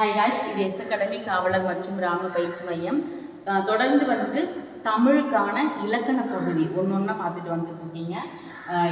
High ராய்ஸ் இது S academy காவலர் மற்றும் இராணுவ பயிற்சி மையம். தொடர்ந்து வந்துட்டு தமிழுக்கான இலக்கண பகுதி ஒன்று ஒன்றா பார்த்துட்டு வந்துட்டு இருக்கீங்க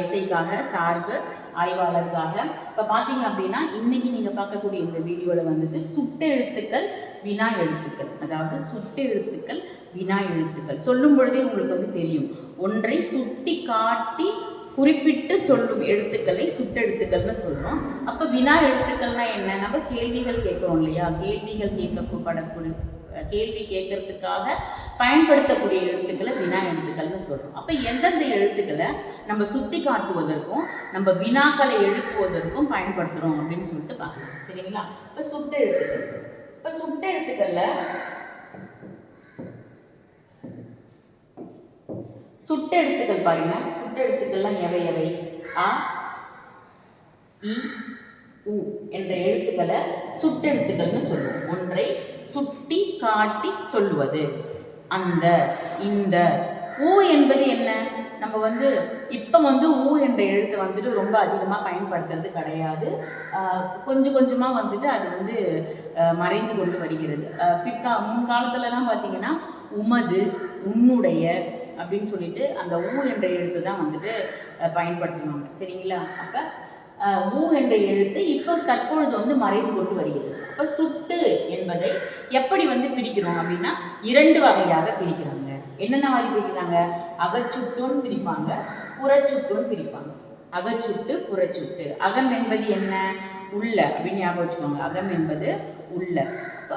எஸ்ஐக்காக சார்பு ஆய்வாளருக்காக. இப்போ பார்த்தீங்க அப்படின்னா இன்னைக்கு நீங்கள் பார்க்கக்கூடிய இந்த வீடியோவில் வந்துட்டு சுட்டெழுத்துக்கள் வினா எழுத்துக்கள். அதாவது சுட்டெழுத்துக்கள் வினா எழுத்துக்கள். சொல்லும் பொழுதே உங்களுக்கு வந்து தெரியும். ஒன்றை சுட்டி காட்டி குறிப்பிட்டு சொல்லும் எழுத்துக்களை சுட்டெழுத்துக்கள்னு சொல்கிறோம் அப்போ வினா எழுத்துக்கள்னா என்ன? நம்ம கேள்விகள் கேட்குறோம் இல்லையா? கேள்விகள் கேட்கப்படக்கூடிய கேள்வி கேட்கறதுக்காக பயன்படுத்தக்கூடிய எழுத்துக்களை வினா எழுத்துக்கள்னு சொல்கிறோம் அப்போ எந்தெந்த எழுத்துக்களை நம்ம சுட்டி காட்டுவதற்கும் நம்ம வினாக்களை எழுப்புவதற்கும் பயன்படுத்துகிறோம் அப்படின்னு சொல்லிட்டு பார்க்கலாம். சரிங்களா? இப்போ சுட்டெழுத்துக்கள். இப்போ சுட்டெழுத்துக்களில் சுட்டெழுத்துக்கள் பாருங்க. சுட்டெழுத்துக்கள்லாம் எவை எவை? ஆ இ உ என்ற எழுத்துக்களை சுட்டெழுத்துக்கள்னு சொல்லுவோம். ஒன்றை சுட்டி காட்டி சொல்லுவது. அந்த இந்த ஊ என்பது என்ன? நம்ம வந்து இப்போ வந்து ஊ என்ற எழுத்தை வந்துட்டு ரொம்ப அதிகமாக பயன்படுத்துறது கிடையாது. கொஞ்சம் கொஞ்சமாக வந்துட்டு அது வந்து மறைந்து கொண்டு வருகிறது. பிற்கா முன்காலத்துலலாம் பார்த்தீங்கன்னா உமது உன்னுடைய அப்படின்னு சொல்லிட்டு அந்த ஊ என்ற எழுத்து தான் வந்துட்டு பயன்படுத்துவாங்க. சரிங்களா? அப்போ ஊ என்ற எழுத்து இப்போ தற்பொழுது வந்து மறைந்து கொண்டு வருகிறது. அப்போ சுட்டு என்பதை எப்படி வந்து பிரிக்கிறோம் அப்படின்னா இரண்டு வகையாக பிரிக்கிறாங்க. என்னென்ன வகை பிரிக்கிறாங்க? அகச்சுட்டுன்னு பிரிப்பாங்க புறச்சுட்டுன்னு பிரிப்பாங்க. அகச்சுட்டு புறச்சுட்டு. அகம் என்பது என்ன? உள்ள அப்படின்னு ஞாபகம் வச்சுக்கோங்க. அகம் என்பது உள்ள. அப்போ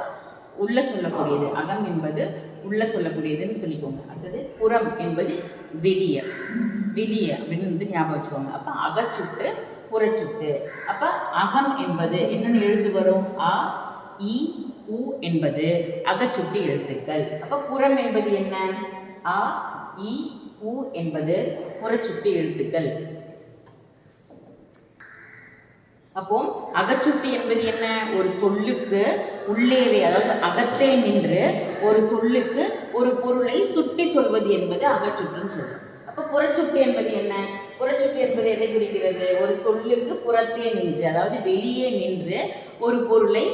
உள்ள சொல்லக்கூடியது. அகம் என்பது உள்ள சொல்லக்கூடியதுன்னு சொல்லிக்கோங்க. அடுத்தது புறம் என்பது வெளிய. வெளிய அப்படின்னு வந்து ஞாபகம் வச்சுக்கோங்க. அப்போ அகச்சுட்டு புறச்சுட்டு. அப்போ அகம் என்பது என்னென்ன எழுத்து வரும்? அ இ உ என்பது அகச்சுட்டு எழுத்துக்கள். அப்போ புறம் என்பது என்ன? அ இ உ என்பது புறச்சுட்டு எழுத்துக்கள். அப்போ அகச்சுட்டி என்பது என்ன? ஒரு சொல்லுக்கு உள்ளேவே அதாவது அகத்தே நின்று ஒரு சொல்லுக்கு ஒரு பொருளை சுட்டி சொல்வது என்பது அகச்சுட்டுன்னு சொல்றோம். அப்போ புறச்சுட்டு என்பது என்ன? புறச்சுட்டு என்பது எதை குறிக்கிறது? ஒரு சொல்லுக்கு புறத்தே நின்று அதாவது வெளியே நின்று ஒரு பொருளை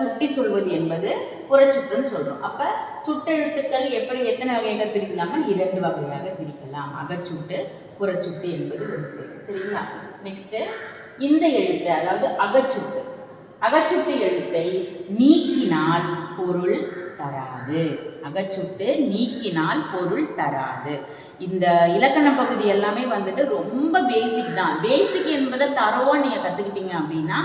சுட்டி சொல்வது என்பது புறச்சுட்டுன்னு சொல்றோம். அப்ப சுட்டெழுத்துக்கள் எப்படி எத்தனை வகையாக பிரிக்கலாமா இரண்டு வகையாக பிரிக்கலாம். அகச்சுட்டு புறச்சுட்டு என்பது சரிங்களா? நெக்ஸ்ட்டு இந்த எழுத்து அதாவது அகச்சுட்டு அகச்சுட்டு எழுத்தை நீக்கினால் பொருள் தராது. அகச்சுட்டு நீக்கினால் பொருள் தராது. இந்த இலக்கண பகுதி எல்லாமே வந்துட்டு ரொம்ப பேசிக் தான். பேசிக் என்பதை தரவா நீங்க கத்துக்கிட்டீங்க அப்படின்னா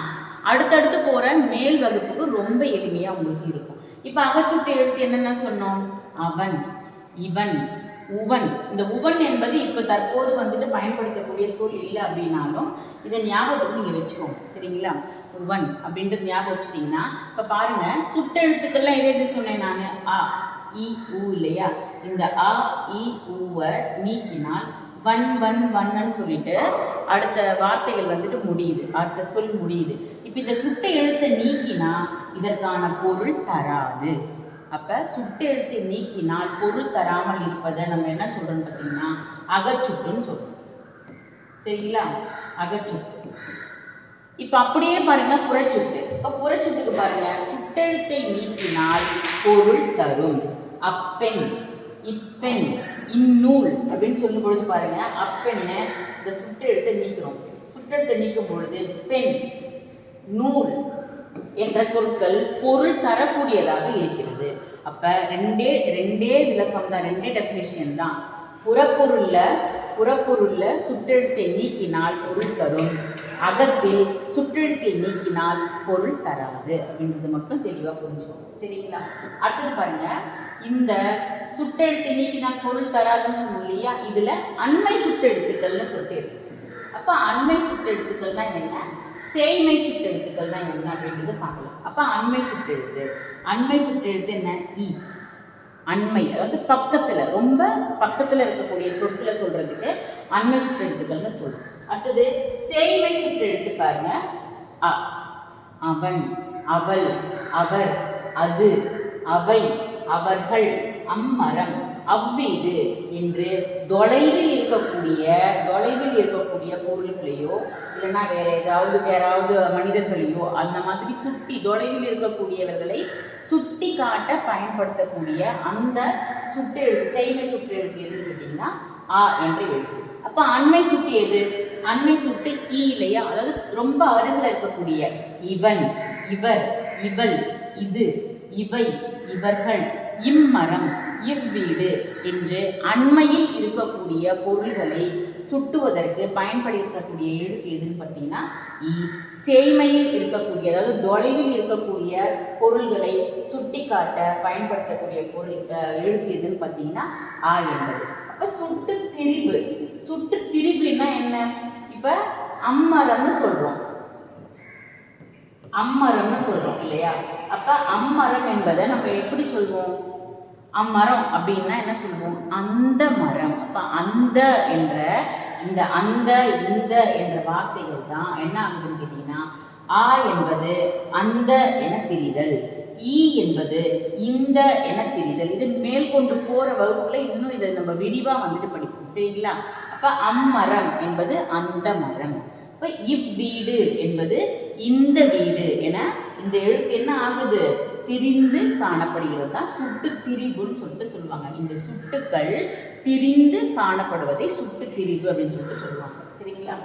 அடுத்தடுத்து போற மேல் வகுப்புக்கு ரொம்ப எளிமையா உங்களுக்கு இருக்கும். இப்ப அகச்சுட்டு எழுத்து என்னென்ன சொன்னோம்? அவன் இவன். உவன். இந்த உவன் என்பது இப்போ தற்போது வந்துட்டு பயன்படுத்தக்கூடிய சொல் இல்லை அப்படின்னாலும் இதை ஞாபகத்துக்கு நீங்கள் வச்சுக்கோங்க. சரிங்களா? உவன் அப்படின்றது ஞாபகம் வச்சுட்டீங்கன்னா இப்போ பாருங்க சுட்டெழுத்துக்கள்லாம் எது எது சொன்னேன் நான். ஆ இ ஊ இல்லையா? இந்த ஆ இ ஊவை நீக்கினால் வன் வன் வண்ணன்னு சொல்லிட்டு அடுத்த வார்த்தைகள் வந்துட்டு முடியுது. அடுத்த சொல் முடியுது. இப்போ இந்த சுட்ட எழுத்தை நீக்கினா இதற்கான பொருள் தராது. அப்போ சுட்டெழுத்தை நீக்கினால் பொருள் தராமல் இருப்பதை நம்ம என்ன சொல்கிறோம் பார்த்தீங்கன்னா அகச்சுட்டுன்னு சொல்கிறோம் சரிங்களா? அகச்சுட்டு. இப்போ அப்படியே பாருங்க புறச்சுட்டு. இப்போ புறச்சுட்டுக்கு பாருங்க. சுட்டெழுத்தை நீக்கினால் பொருள் தரும். அப்பெண் இப்பெண் இந்நூல் அப்படின்னு சொல்லும் பொழுது பாருங்க அப்பெண்ணு இந்த சுட்டெழுத்தை நீக்கிறோம். சுட்டெழுத்தை நீக்கும் பொழுது பெண் நூல் என்ற சொற்கள் பொருள் தரக்கூடியதாக இருக்கிறது. அப்ப ரெண்டே ரெண்டே விளக்கம் தான் ரெண்டே டெஃபினேஷன் தான். புறப்பொருள்ல புறப்பொருள்ல சுற்றெழுத்தை நீக்கினால் பொருள் தரும். அகத்தில் சுற்றெழுத்தை நீக்கினால் பொருள் தராது. அப்படின்றது மட்டும் தெளிவாக புரிஞ்சுக்கணும் சரிங்களா? அடுத்தது பாருங்க. இந்த சுட்டெழுத்தை நீக்கினால் பொருள் தராதுன்னு சொன்னோம் இல்லையா? இதுல அண்மை சுட்டெழுத்துக்கள்னு சொல்லிட்டு இருக்கு. அப்போ அண்மை சுட்டெழுத்துக்கள்னா என்ன? சேய்மை தான் என்ன அப்படின்றது பார்க்கலாம். அப்போ அண்மை சுற்றெழுத்து அண்மை சுற்றெழுத்து என்ன? இ. அண்மை. அதாவது பக்கத்தில். ரொம்ப பக்கத்தில் இருக்கக்கூடிய சொற்களை சொல்கிறதுக்கு அண்மை சுற்றெழுத்துக்கள்னு சொல்லுவோம் அடுத்தது சேய்மை சுற்றெழுத்து பாருங்க. அ அவன் அவள் அவர் அது அவை அவர்கள் அம்மரம். அவ்வீடு என்று தொலைவில் இருக்கக்கூடிய தொலைவில் இருக்கக்கூடிய பொருள்களையோ இல்லைன்னா வேற ஏதாவது யாராவது மனிதர்களையோ அந்த மாதிரி சுட்டி தொலைவில் இருக்கக்கூடியவர்களை சுட்டி காட்ட பயன்படுத்தக்கூடிய அந்த சுட்டெழுத்து செய்மை சுட்டெழுத்து எதுன்னு கேட்டிங்கன்னா ஆ என்று எழுத்து. அப்போ அண்மை சுட்டு எது? அண்மை சுட்டு ஈ இல்லையா? அதாவது ரொம்ப அருகில் இருக்கக்கூடிய இவன் இவர் இவள் இது இவை இவர்கள் இம்மரம் இவ்வீடு என்று அண்மையில் இருக்கக்கூடிய பொருள்களை சுட்டுவதற்கு பயன்படுத்தக்கூடிய எழுத்து எதுன்னு பார்த்தீங்கன்னா இ சேமையில் இருக்கக்கூடிய அதாவது தொலைவில் இருக்கக்கூடிய பொருள்களை சுட்டிக்காட்ட பயன்படுத்தக்கூடிய பொருள் எழுத்து எதுன்னு பார்த்தீங்கன்னா ஆ என்பது. அப்போ சுட்டு திரிபு சுட்டு திரிபுன்னா என்ன? இப்போ அம்மரம்னு சொல்கிறோம் அம்மரம்னு சொல்கிறோம் இல்லையா? அப்போ அம்மரம் என்பதை நம்ம எப்படி சொல்வோம்? அம்மரம் அப்படின்னா என்ன சொல்லுவோம்? அந்த மரம். அப்போ அந்த என்ற இந்த அந்த இந்த என்ற வார்த்தைகள் தான் என்ன ஆகுதுன்னு கேட்டிங்கன்னா ஆ என்பது அந்த என திரிதல் ஈ என்பது இந்த என திரிதல். இது மேல் கொண்டு போற வகுப்புகளை இன்னும் இதை நம்ம விரிவாக வந்துட்டு படிப்போம் சரிங்களா? அப்போ அம்மரம் என்பது அந்த மரம். அப்ப இவ்வீடு என்பது இந்த வீடு என இந்த எழுத்து என்ன ஆகுது? திரிந்து காணப்படுகிறது. தான் சுட்டு திரிவுன்னு சொல்லிட்டு சொல்லுவாங்க. இந்த சுட்டுக்கள் திரிந்து காணப்படுவதை சுட்டு திரிவு அப்படின்னு சொல்லிட்டு சொல்லுவாங்க. சரிங்களா?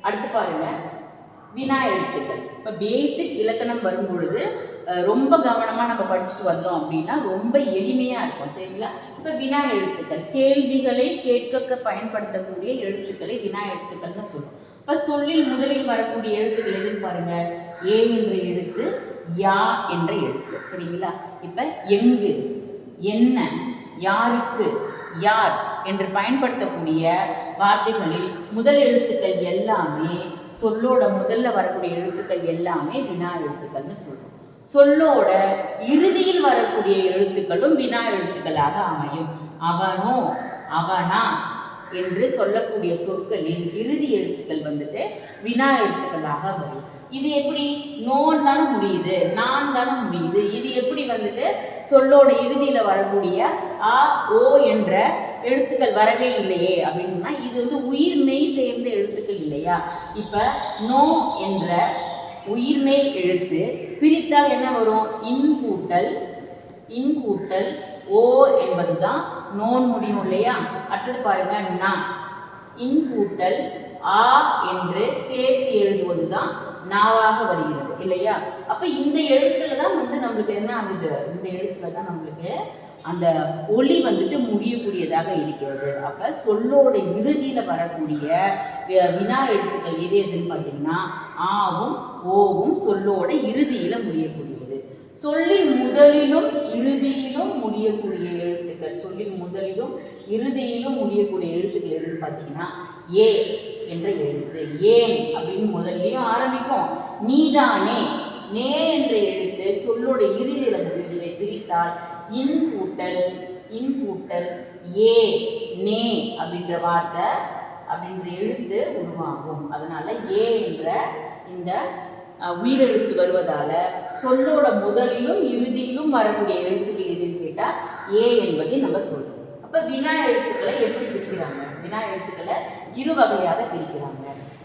அடுத்து பாருங்க. வினா எழுத்துக்கள் இப்போ பேசிக் இலக்கணம் வரும் பொழுது ரொம்ப கவனமாக நம்ம படிச்சுட்டு வந்தோம் அப்படின்னா ரொம்ப எளிமையாக இருக்கும் சரிங்களா? இப்போ வினா எழுத்துக்கள் கேள்விகளை கேட்க பயன்படுத்தக்கூடிய எழுத்துக்களை வினா எழுத்துக்கள்னு சொல்லுவோம் இப்போ சொல்லில் முதலில் வரக்கூடிய எழுத்துக்கள் எதுன்னு பாருங்கள் ஏ என்ற எழுத்து யா என்ற எழுத்து சரிங்களா? இப்போ எங்கு என்ன யாருக்கு யார் என்று பயன்படுத்தக்கூடிய வார்த்தைகளில் முதல் எழுத்துக்கள் எல்லாமே சொல்லோட முதல்ல வரக்கூடிய எழுத்துக்கள் எல்லாமே வினா எழுத்துக்கள்னு சொல்றோம். சொல்லோட இறுதியில் வரக்கூடிய எழுத்துக்களும் வினா எழுத்துக்களாக அமையும். அவனோ அவனா என்று சொல்லக்கூடிய சொற்களில் இறுதி எழுத்துக்கள் வந்துட்டு வினா எழுத்துக்களாக வரும். இது எப்படி? நோன் தானே முடியுது நான் தானே முடியுது. இது எப்படி வந்துட்டு சொல்லோட இறுதியில் வரக்கூடிய ஆ ஓ என்ற எழுத்துக்கள் வரவே இல்லையே அப்படின்னா இது வந்து உயிர் மெய் சேர்ந்த எழுத்துக்கள் இல்லையா? இப்ப நோ என்ற உயிர்மே எழுத்து பிரித்தால் என்ன வரும்? இன் கூட்டல் இன் கூட்டல் ஓ என்பதுதான் நோன் முடியும் இல்லையா? அடுத்தது பாருங்க நா. இன் கூட்டல் ஆ என்று சேர்த்து எழுதுவது தான் நாவாக வருகிறது இல்லையா? அப்ப இந்த எழுத்துல தான் வந்து நம்மளுக்கு என்ன ஆகுது இந்த எழுத்துல தான் நம்மளுக்கு அந்த ஒளி வந்துட்டு முடியக்கூடியதாக இருக்கிறது. அப்போ சொல்லோட இறுதியில் வரக்கூடிய வினா எழுத்துக்கள் எது எதுன்னு பார்த்தீங்கன்னா ஆவும் ஓவும் சொல்லோட இறுதியில் முடியக்கூடியது. சொல்லின் முதலிலும் இறுதியிலும் முடியக்கூடிய எழுத்துக்கள் சொல்லின் முதலிலும் இறுதியிலும் முடியக்கூடிய எழுத்துக்கள் எதுன்னு பார்த்தீங்கன்னா ஏ என்ற எழுத்து. ஏன் அப்படின்னு முதல்லையும் ஆரம்பிக்கும் நீதானே. நே என்ற எழுத்து சொல்லோட இறுதியில முடியும் இதை பிரித்தால் இன் கூட்டல் இன் கூட்டல் ஏ நே அப்படின்ற வார்த்தை அப்படின்ற எழுத்து உருவாகும். அதனால ஏ என்ற இந்த உயிரெழுத்து வருவதால சொல்லோட முதலிலும் இறுதியிலும் வரக்கூடிய எழுத்துக்கள் எதுன்னு கேட்டால் ஏ என்பதை நம்ம சொல்றோம். அப்போ வினா எழுத்துக்களை எப்படி பிரிக்கிறாங்க? வினா எழுத்துக்களை இரு வகையாக பிரிக்கிறாங்க.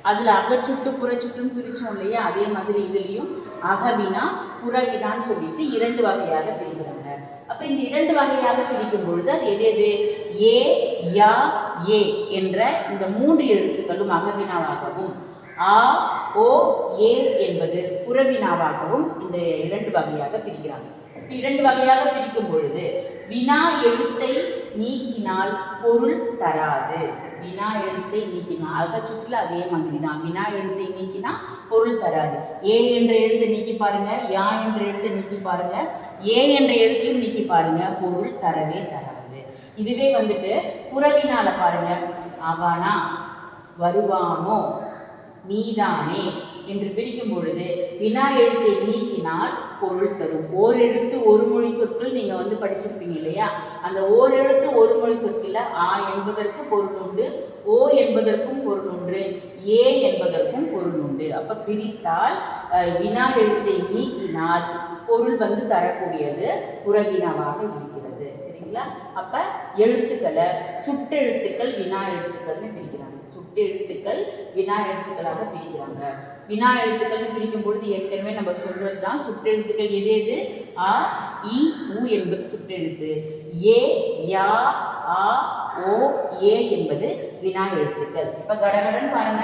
அதில் அகச்சுட்டு புறச்சுட்டுன்னு பிரித்தோம் இல்லையா? அதே மாதிரி இதுலேயும் அகவினா புறவினான்னு சொல்லிட்டு இரண்டு வகையாக பிரிக்கிறாங்க. அப்போ இந்த இரண்டு வகையாக பிரிக்கும் பொழுது அது எது? எது ஏ யா ஏ என்ற இந்த மூன்று எழுத்துக்களும் அகவினாவாகவும் ஆ ஓ ஏ என்பது புறவினாவாகவும் இந்த இரண்டு வகையாக பிரிக்கிறாங்க. இரண்டு வகையாக பிரிக்கும் பொழுது வினா எழுத்தை நீக்கினால் பொருள் தராது. வினா எழுத்தை நீக்கினா அகச்சுட்டில் அதே மாதிரி தான் வினா எழுத்தை நீக்கினா பொருள் தராது. ஏ என்ற எழுத்தை நீக்கி பாருங்க யா என்ற எழுத்தை நீக்கி பாருங்க ஏ என்ற எழுத்தையும் நீக்கி பாருங்க. பொருள் தரவே தராது. இதுவே வந்துட்டு புறவினால பாருங்க. அவனா வருவானோ? நீதானே? என்று பிரிக்கும் பொழுது வினா எழுத்தை நீக்கினால் பொருள் தரும். ஓர் எழுத்து ஒரு மொழி சொற்கள் நீங்க வந்து படிச்சிருப்பீங்க இல்லையா? அந்த ஓர் எழுத்து ஒரு மொழி சொற்கள ஆ என்பதற்கு பொருள் உண்டு ஓ என்பதற்கும் பொருள் உண்டு ஏ என்பதற்கும் பொருள் உண்டு. அப்ப பிரித்தால் வினா எழுத்தை நீக்கினால் பொருள் வந்து தரக்கூடியது உறவினவாக இருக்கிறது. சரிங்களா சரிங்களா? அப்ப எழுத்துக்களை சுட்டெழுத்துக்கள் வினா எழுத்துக்கள்னு பிரிக்கிறாங்க. சுட்டெழுத்துக்கள் வினா எழுத்துக்களாக பிரிக்கிறாங்க. வினா எழுத்துக்கள்னு பிரிக்கும் பொழுது ஏற்கனவே நம்ம சொல்றது தான் சுற்றெழுத்துக்கள். எது எது? அ இ உ என்பது சுற்றெழுத்து. ஏ யா ஆ ஓ ஏ என்பது வினா எழுத்துக்கள். இப்ப கடகடன் பாருங்க.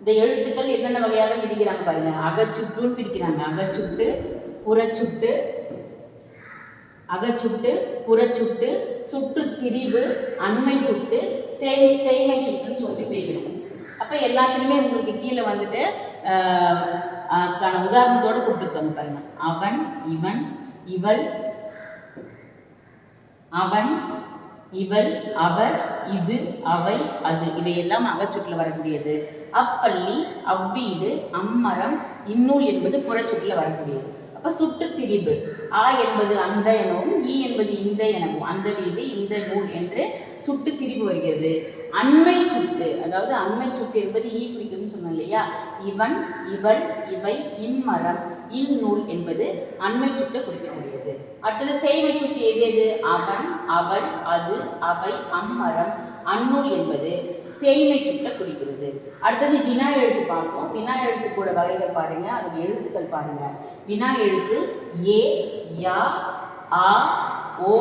இந்த எழுத்துக்கள் என்னென்ன வகையாக பிரிக்கிறாங்க பாருங்க. அகச்சுட்டுன்னு பிரிக்கிறாங்க. அகச்சுட்டு புறச்சுட்டு அகச்சுட்டு புறச்சுட்டு சுட்டு திரிவு அண்மை சுட்டு செய் சேமை சுட்டுன்னு சொல்லி பிரிக்கிறோம். அப்போ எல்லாத்துலேயுமே உங்களுக்கு கீழே வந்துட்டு அதுக்கான உதாரணத்தோட கொடுத்துருக்காங்க பாருங்க. அவன் இவன் இவள் அவன் இவள் அவர் இது அவை அது. இவையெல்லாம் அகச்சுட்டில் வரக்கூடியது அப்பள்ளி அவ்வீடு அம்மரம் இந்நூல் என்பது புறச்சுட்டில் வரக்கூடியது அப்ப சுட்டு திரிபு. ஆ என்பது அந்த எனவும் ஈ என்பது இந்த எனவும் அந்த வீடு இந்த நூல் என்று சுட்டு திரிபு வருகிறது. அண்மை சுட்டு அதாவது அண்மை சுட்டு என்பது ஈ குறிக்கும்னு சொன்னோம் இல்லையா? இவன் இவள் இவை இம்மரம் இந்நூல் என்பது அண்மை சுட்டை குறிக்கக்கூடியது அடுத்தது சேவை சுட்டு எது எது? அவன் அவள் அது அவை அம்மரம் அந்நூல் என்பது. செய்மை சுட்டை குறிக்கிறது. அடுத்தது வினா எழுத்து பார்ப்போம். வினா எழுத்து கூட வகைகள் பாருங்க. அது எழுத்துக்கள் பாருங்க. வினா எழுத்து ஏ யா ஆ ஓ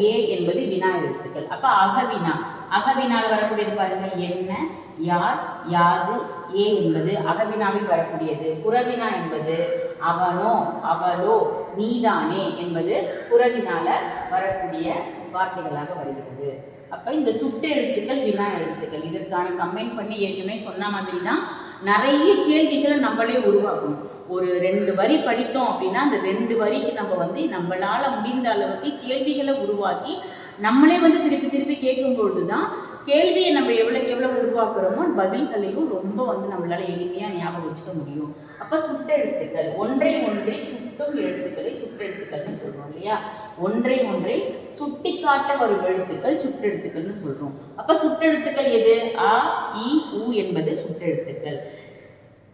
ஏ என்பது வினா எழுத்துக்கள். அப்ப அகவினா. அகவினால் வரக்கூடியது பாருங்க. என்ன? யார்? யாது ஏ என்பது அகவினாவில் வரக்கூடியது. புறவினா என்பது அவனோ அவளோ நீதானே என்பது புறவினால வரக்கூடிய வார்த்தைகளாக வருகிறது. அப்ப இந்த சுட்டு எழுத்துக்கள் வினா எழுத்துக்கள். இதற்கான கம்பைன் பண்ணி ஏற்கனவே சொன்ன மாதிரி தான் நிறைய கேள்விகளை நம்மளே உருவாக்கணும். ஒரு ரெண்டு வரி படித்தோம் அப்படின்னா அந்த ரெண்டு வரிக்கு நம்ம வந்து நம்மளால முடிந்த அளவுக்கு கேள்விகளை உருவாக்கி நம்மளே வந்து திருப்பி திருப்பி கேட்கும் பொழுது தான் கேள்வியை நம்ம எவ்வளோக்கு எவ்வளோ உருவாக்குறோமோ பதில்களையும் ரொம்ப வந்து நம்மளால எளிமையாக ஞாபகம் வச்சுக்க முடியும். அப்போ சுட்டெழுத்துக்கள் ஒன்றை ஒன்றை சுட்டும் எழுத்துக்களை சுட்டெழுத்துக்கள்னு சொல்கிறோம் இல்லையா? ஒன்றை ஒன்றை சுட்டி காட்ட வரும் எழுத்துக்கள் சுட்டெழுத்துக்கள்னு சொல்கிறோம் அப்போ சுட்டெழுத்துக்கள் எது? அ இ உ என்பது சுட்டெழுத்துக்கள்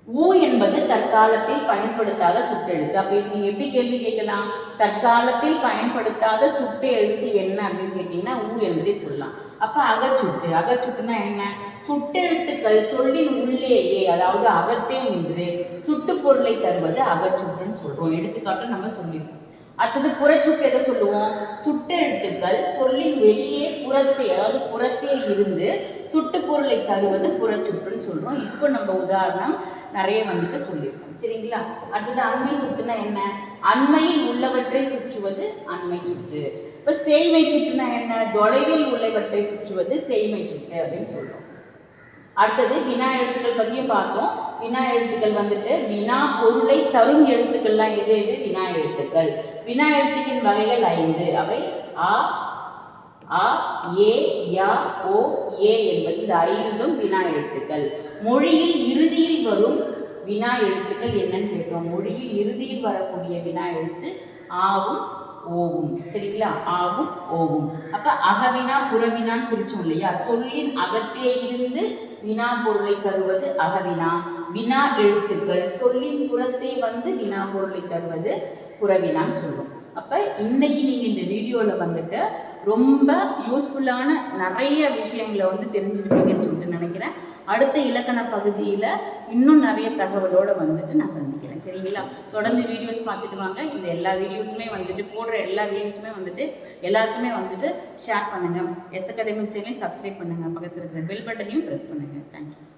ஊ என்பது தற்காலத்தில் பயன்படுத்தாத சுட்டெழுத்து. அப்ப நீங்கள் நீங்க எப்படி கேள்வி கேட்கலாம்? தற்காலத்தில் பயன்படுத்தாத சுட்டு எழுத்து என்ன அப்படின்னு கேட்டீங்கன்னா ஊ என்பதை சொல்லலாம். அப்ப அகச்சுட்டு அகச்சுட்டுனா என்ன? சுட்டெழுத்துக்கள் சொல்லின் உள்ளேயே அதாவது அகத்தே நின்று சுட்டு பொருளை தருவது அகச்சுட்டுன்னு சொல்றோம். எடுத்துக்காட்டு நம்ம சொல்லியிருக்கோம் அடுத்தது புறச்சுட்டு எதை சொல்லுவோம்? சுட்டெழுத்துக்கள் சொல்லின் வெளியே புறத்தே அதாவது புறத்தே இருந்து சுட்டு பொருளை தருவது புறச்சுற்றுன்னு சொல்றோம். இதுக்கும் நம்ம உதாரணம் நிறைய வந்துட்டு சொல்லியிருக்கோம். சரிங்களா? அடுத்தது அண்மை சுட்டுனா என்ன? அண்மையில் உள்ளவற்றை சுற்றுவது அண்மை சுட்டு இப்ப சேமை சுட்டுனா என்ன? தொலைவில் உள்ளவற்றை சுற்றுவது சேமை சுட்டு அப்படின்னு சொல்றோம். அடுத்தது வினா எழுத்துக்கள் பத்தியும் பார்த்தோம். வினா எழுத்துக்கள் வந்துட்டு வினா பொருளை தரும் எழுத்துக்கள்லாம் எது எது? வினா எழுத்துக்கள். வினா எழுத்துக்களின் வகைகள் ஐந்து. அவை ஆ அ ஏ யா ஓ ஏ என்பது இந்த ஐந்தும் வினா எழுத்துக்கள். மொழியில் இறுதியில் வரும் வினா எழுத்துக்கள் என்னன்னு கேட்டோம் மொழியில் இறுதியில் வரக்கூடிய வினா எழுத்து ஆவும் ஓவும். சரிங்களா? ஆவும் ஓவும். அப்ப அகவினா புறவினான்னு குறிச்சோம் இல்லையா? சொல்லின் அகத்தே இருந்து வினா பொருளை தருவது அகவினா. வினா எழுத்துக்கள் சொல்லின் புறத்தே வந்து வினா பொருளை தருவது புறவினான்னு சொல்லுவோம் அப்போ இன்னைக்கு நீங்கள் இந்த வீடியோவில் வந்துட்டு ரொம்ப யூஸ்ஃபுல்லான நிறைய விஷயங்களை வந்து தெரிஞ்சுருப்பீங்கன்னு சொல்லிட்டு நினைக்கிறேன். அடுத்த இலக்கண பகுதியில் இன்னும் நிறைய தகவலோடு வந்துட்டு நான் சந்திக்கிறேன். சரிங்களா? தொடர்ந்து வீடியோஸ் பார்த்துட்டு வாங்க. இந்த எல்லா வீடியோஸுமே வந்துட்டு போடுற எல்லா வீடியோஸுமே வந்துட்டு எல்லாருக்குமே வந்துட்டு ஷேர் பண்ணுங்கள் எஸ் அகாடமி சேனலையும் சப்ஸ்கிரைப் பண்ணுங்கள் பக்கத்தில் இருக்கிற பெல் பட்டனையும் ப்ரெஸ் பண்ணுங்கள் தேங்க்யூ